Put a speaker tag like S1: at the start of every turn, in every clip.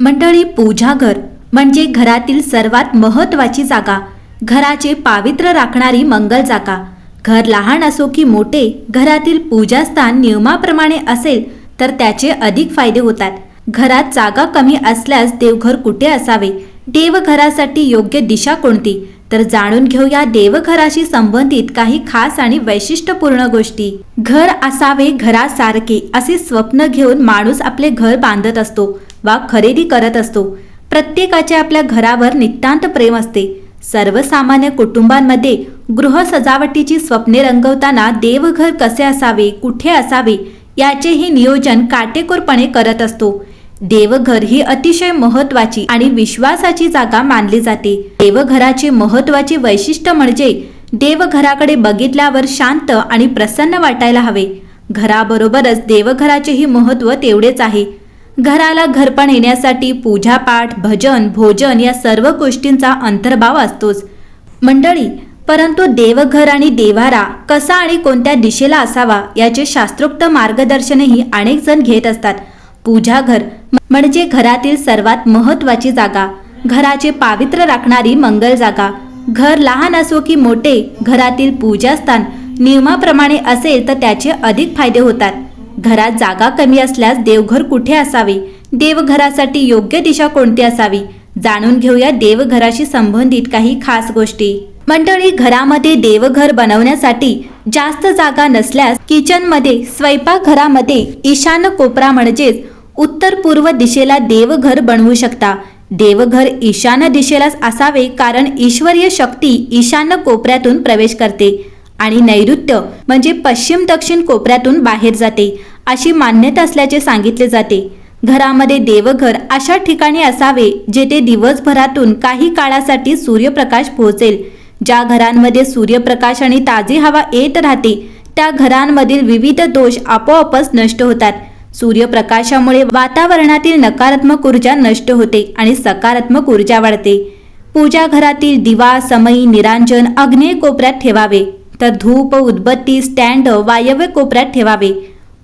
S1: मंडळी पूजाघर म्हणजे घरातील सर्वात महत्वाची जागा. घराचे पावित्र्य राखणारी मंगल जागा. घर लहान असो की मोठे घरातील पूजास्थान नियमाप्रमाणे असेल तर त्याचे अधिक फायदे होतात. घरात जागा कमी असल्यास देवघर कुठे असावे? देवघरासाठी योग्य दिशा कोणती? तर जाणून घेऊया देवघराशी संबंधित काही खास आणि वैशिष्ट्यपूर्ण गोष्टी. घर असावे घरासारखे असे स्वप्न घेऊन माणूस आपले घर बांधत असतो. वा खरेदी करत असतो. प्रत्येकाचे आपल्या घरावर नितांत प्रेम असते. सर्वसामान्य कुटुंबांमध्ये गृह सजावटीची स्वप्ने रंगवताना देवघर कसे असावे कुठे असावे याचेही नियोजन काटेकोरपणे करत असतो. देवघर ही अतिशय महत्वाची आणि विश्वासाची जागा मानली जाते. देवघराचे महत्त्वाचे वैशिष्ट्य म्हणजे देवघराकडे बघितल्यावर शांत आणि प्रसन्न वाटायला हवे. घराबरोबरच देवघराचेही महत्त्व तेवढेच आहे. घराला घरपण येण्यासाठी पूजापाठ भजन भोजन या सर्व गोष्टींचा अंतर्भाव असतोच. मंडळी परंतु देवघर आणि देवारा कसा आणि कोणत्या दिशेला असावा याचे शास्त्रोक्त मार्गदर्शनही अनेक जण घेत असतात. पूजाघर म्हणजे घरातील सर्वात महत्वाची जागा. घराचे पावित्र्य राखणारी मंगल जागा. घर लहान असो की मोठे घरातील पूजास्थान नियमाप्रमाणे असेल तर त्याचे अधिक फायदे होतात. घरात जागा कमी असल्यास देवघर कुठे असावे? देवघरासाठी योग्य दिशा कोणती असावी? जाणून घेऊया देवघराशी संबंधित काही खास गोष्टी. मंडळी घरामध्ये देवघर बनवण्यासाठी जास्त जागा नसल्यास किचनमध्ये स्वयंपाकघरामध्ये ईशान्य कोपरा म्हणजेच उत्तर पूर्व दिशेला देवघर बनवू शकता. देवघर ईशान्य दिशेलाच असावे कारण ईश्वरीय शक्ती ईशान्य कोपऱ्यातून प्रवेश करते. आणि नैऋत्य म्हणजे पश्चिम दक्षिण कोपऱ्यातून बाहेर जाते अशी मान्यता असल्याचे सांगितले जाते. घरामध्ये देवघर अशा ठिकाणी असावे जेथे दिवसभरातून काही काळासाठी सूर्यप्रकाश पोहोचेल. ज्या घरांमध्ये सूर्यप्रकाश आणि ताजी हवा येत राहते त्या घरांमधील विविध दोष आपोआपच नष्ट होतात. सूर्यप्रकाशामुळे वातावरणातील नकारात्मक ऊर्जा नष्ट होते आणि सकारात्मक ऊर्जा वाढते. पूजा घरातील दिवा समई निरांजन अग्नेय कोपऱ्यात ठेवावे. तर धूप उदबत्ती स्टँड वायव्य कोपऱ्यात ठेवावे.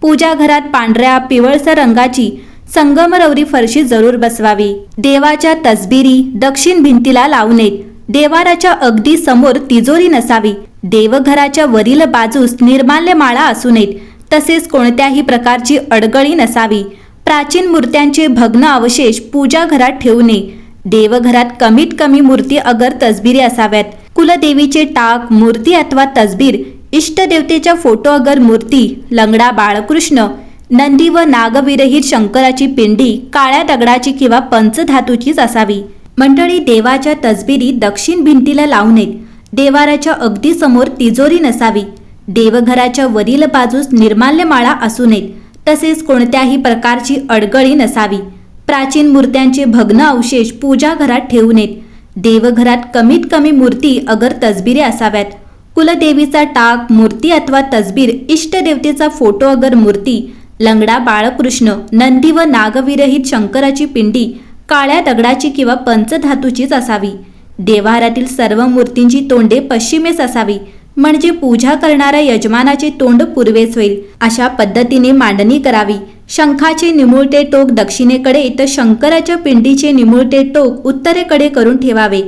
S1: पूजा घरात पांढऱ्या पिवळसर रंगाची संगमरवरी फरशी जरूर बसवावी. देवाच्या तसबिरी दक्षिण भिंतीला लावू नयेत. देवाराच्या अगदी समोर तिजोरी नसावी. देवघराच्या वरील बाजूस निर्माल्य माळा असू नयेत. तसेच कोणत्याही प्रकारची अडगळी नसावी. प्राचीन मूर्त्यांचे भग्न अवशेष पूजा घरात ठेवू नये. देवघरात कमीत कमी मूर्ती अगर तसबिरी असाव्यात. कुलदेवीचे टाक मूर्ती अथवा तसबीर इष्टदेवतेच्या फोटो अगर मूर्ती लंगडा बाळकृष्ण नंदी व नागविरहित शंकराची पिंडी काळ्या दगडाची किंवा पंचधातूचीच असावी. मंडळी देवाच्या तसबिरी दक्षिण भिंतीला लावू नयेत देवाराच्या अगदी समोर तिजोरी नसावी. देवघराच्या वरील बाजूस निर्माल्यमाळा असू नयेत तसेच कोणत्याही प्रकारची अडगळी नसावी. प्राचीन मूर्त्यांचे भग्न अवशेष पूजा घरात ठेवू नयेत देवघरात कमीत कमी मूर्ती अगर तसबिरे असाव्यात. कुलदेवीचा टाक मूर्ती अथवा तसबीर इष्टदेवतेचा फोटो अगर मूर्ती लंगडा बाळकृष्ण नंदी व नागविरहित शंकराची पिंडी काळ्या दगडाची किंवा पंचधातूचीच असावी. देवारातील सर्व मूर्तींची तोंडे पश्चिमेस असावी. म्हणजे पूजा करणाऱ्या यजमानाचे तोंड पूर्वेस होईल. अशा पद्धतीने मांडणी करावी. शंखाचे निमुळते टोक दक्षिणेकडे तर शंकराच्या पिंडीचे निमुळते टोक उत्तरेकडे करून ठेवावे.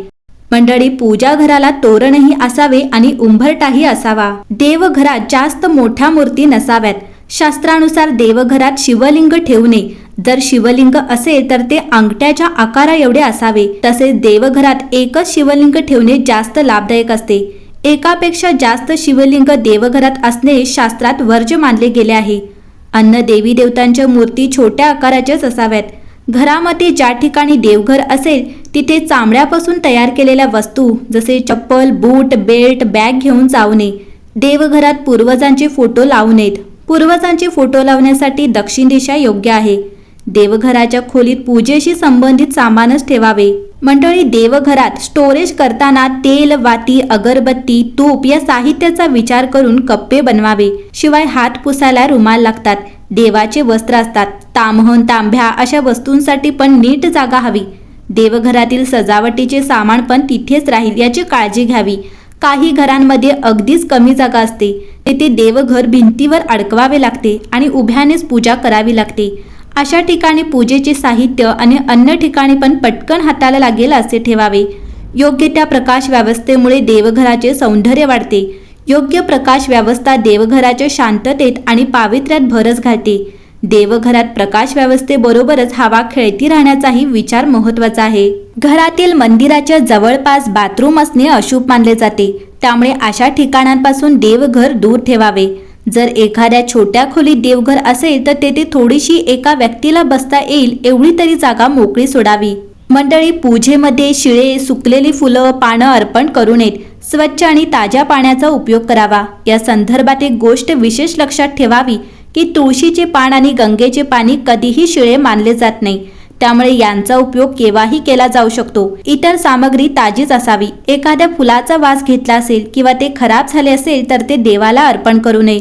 S1: मंडळी पूजा घराला तोरणही असावे आणि उंबरटाही असावा. देवघरात जास्त मोठ्या मूर्ती नसाव्यात. शास्त्रानुसार देवघरात शिवलिंग ठेवू नये जर शिवलिंग असेल तर ते अंगठ्याच्या आकारा एवढे असावे. तसेच देवघरात एकच शिवलिंग ठेवणे जास्त लाभदायक असते. एकापेक्षा जास्त शिवलिंग देवघरात असणे शास्त्रात वर्ज्य मानले गेले आहे. अन्न देवी देवतांच्या मूर्ती छोट्या आकाराच्याच असाव्यात. घरामध्ये ज्या ठिकाणी देवघर असेल तिथे चामड्यापासून तयार केलेल्या वस्तू जसे चप्पल बूट बेल्ट बॅग घेऊन जाऊ नये देवघरात पूर्वजांचे फोटो लावू नयेत. पूर्वजांचे फोटो लावण्यासाठी दक्षिण दिशा योग्य आहे. देवघराच्या खोलीत पूजेशी संबंधित सामानच ठेवावे. मंडळी देवघरात स्टोरेज करताना तेल वाती अगरबत्ती तूप या साहित्याचा विचार करून कप्पे बनवावे. शिवाय हात पुसायला रुमाल लागतात. देवाचे वस्त्र असतात. तामहन तांब्या अशा वस्तूंसाठी पण नीट जागा हवी. देवघरातील सजावटीचे सामान पण तिथेच राहील याची काळजी घ्यावी. काही घरांमध्ये अगदीच कमी जागा असते. तेथे देवघर भिंतीवर अडकवावे लागते आणि उभ्यानेच पूजा करावी लागते. अशा ठिकाणी पूजेचे साहित्य आणि अन्य ठिकाणी पण पटकन हाताला लागेल असे ठेवावे. योग्य त्या प्रकाश व्यवस्थेमुळे देवघराचे सौंदर्य वाढते. योग्य प्रकाश व्यवस्था देवघराच्या शांततेत आणि पावित्र्यात भरच घालते. देवघरात प्रकाश व्यवस्थेबरोबरच हवा खेळती राहण्याचाही विचार महत्त्वाचा आहे. घरातील मंदिराच्या जवळपास बाथरूम असणे अशुभ मानले जाते. त्यामुळे अशा ठिकाणांपासून देवघर दूर ठेवावे. जर एखाद्या छोट्या खोलीत देवघर असेल तर तेथे थोडीशी एका व्यक्तीला बसता येईल एवढी तरी जागा मोकळी सोडावी. मंडळी पूजेमध्ये शिळे सुकलेली फुलं पानं अर्पण करू नयेत स्वच्छ आणि ताज्या पाण्याचा उपयोग करावा. या संदर्भात एक गोष्ट विशेष लक्षात ठेवावी की तुळशीचे पान आणि गंगेचे पाणी कधीही शिळे मानले जात नाही. त्यामुळे यांचा उपयोग केव्हाही केला जाऊ शकतो. इतर सामग्री ताजीच असावी. एखाद्या फुलाचा वास घेतला असेल किंवा ते खराब झाले असेल तर ते देवाला अर्पण करू नये.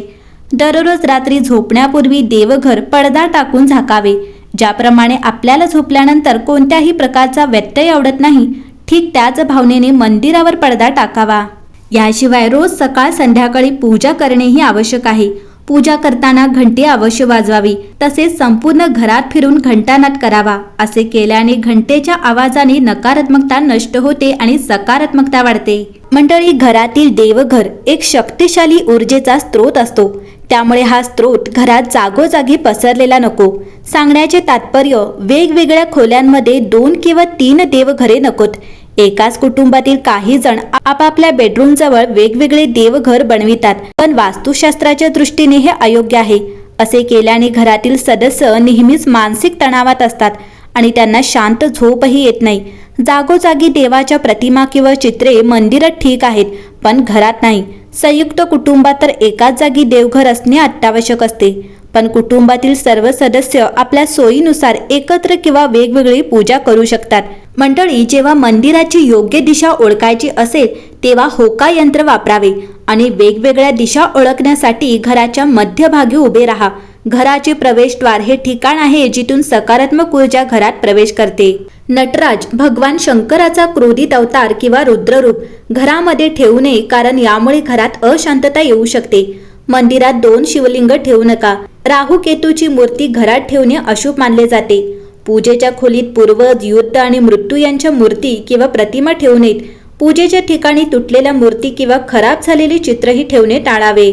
S1: दररोज रात्री झोपण्यापूर्वी देवघर पडदा टाकून झाकावे. ज्याप्रमाणे आपल्याला झोपल्यानंतर कोणत्याही प्रकारचा व्यत्यय आवडत नाही ठीक त्याच भावनेने मंदिरावर पडदा टाकावा. याशिवाय रोज सकाळ संध्याकाळी पूजा करणेही आवश्यक आहे. पूजा करताना घंटी अवश्य वाजवावी तसेच संपूर्ण घरात फिरून घंटानाद करावा असे केल्याने घंटेच्या आवाजाने नकारात्मकता नष्ट होते आणि सकारात्मकता वाढते. मंडळी घरातील देवघर एक शक्तिशाली ऊर्जेचा स्रोत असतो. त्यामुळे हा स्रोत घरात जागोजागी पसरलेला नको. सांगण्याचे तात्पर्य वेगवेगळ्या खोल्यांमध्ये दोन किंवा तीन देवघरे नकोत. एकाच कुटुंबातील काही जण आपापल्या बेडरूमजवळ वेगवेगळे देवघर बनवितात. पण वास्तुशास्त्राच्या दृष्टीने हे अयोग्य आहे. असे केल्याने घरातील सदस्य नेहमीच मानसिक तणावात असतात आणि त्यांना शांत झोपही येत नाही. जागोजागी देवाच्या प्रतिमा किंवा चित्रे मंदिरात ठीक आहेत पण घरात नाही. संयुक्त कुटुंबात तर एकाच जागी देवघर असणे अत्यावश्यक असते. पण कुटुंबातील सर्व सदस्य आपल्या सोयीनुसार एकत्र किंवा वेगवेगळी पूजा करू शकतात. मंडळी जेव्हा मंदिराची योग्य दिशा ओळखायची असेल तेव्हा होका यंत्र वापरावे आणि वेगवेगळ्या दिशा ओळखण्यासाठी घराच्या मध्यभागी उभे राहा. घराचे प्रवेशद्वार हे ठिकाण आहे जिथून सकारात्मक ऊर्जा घरात प्रवेश करते. नटराज भगवान शंकराचा क्रोधित अवतार किंवा रुद्ररूप घरामध्ये ठेवू नये कारण यामुळे घरात अशांतता येऊ शकते. मंदिरात दोन शिवलिंग ठेवू नका. राहू केतूची मूर्ती घरात ठेवणे अशुभ मानले जाते. पूजेच्या खोलीत पूर्वज युद्ध आणि मृत्यू यांच्या मूर्ती किंवा प्रतिमा ठेवू नयेत पूजेच्या ठिकाणी तुटलेल्या मूर्ती किंवा खराब झालेली चित्रही ठेवणे टाळावे.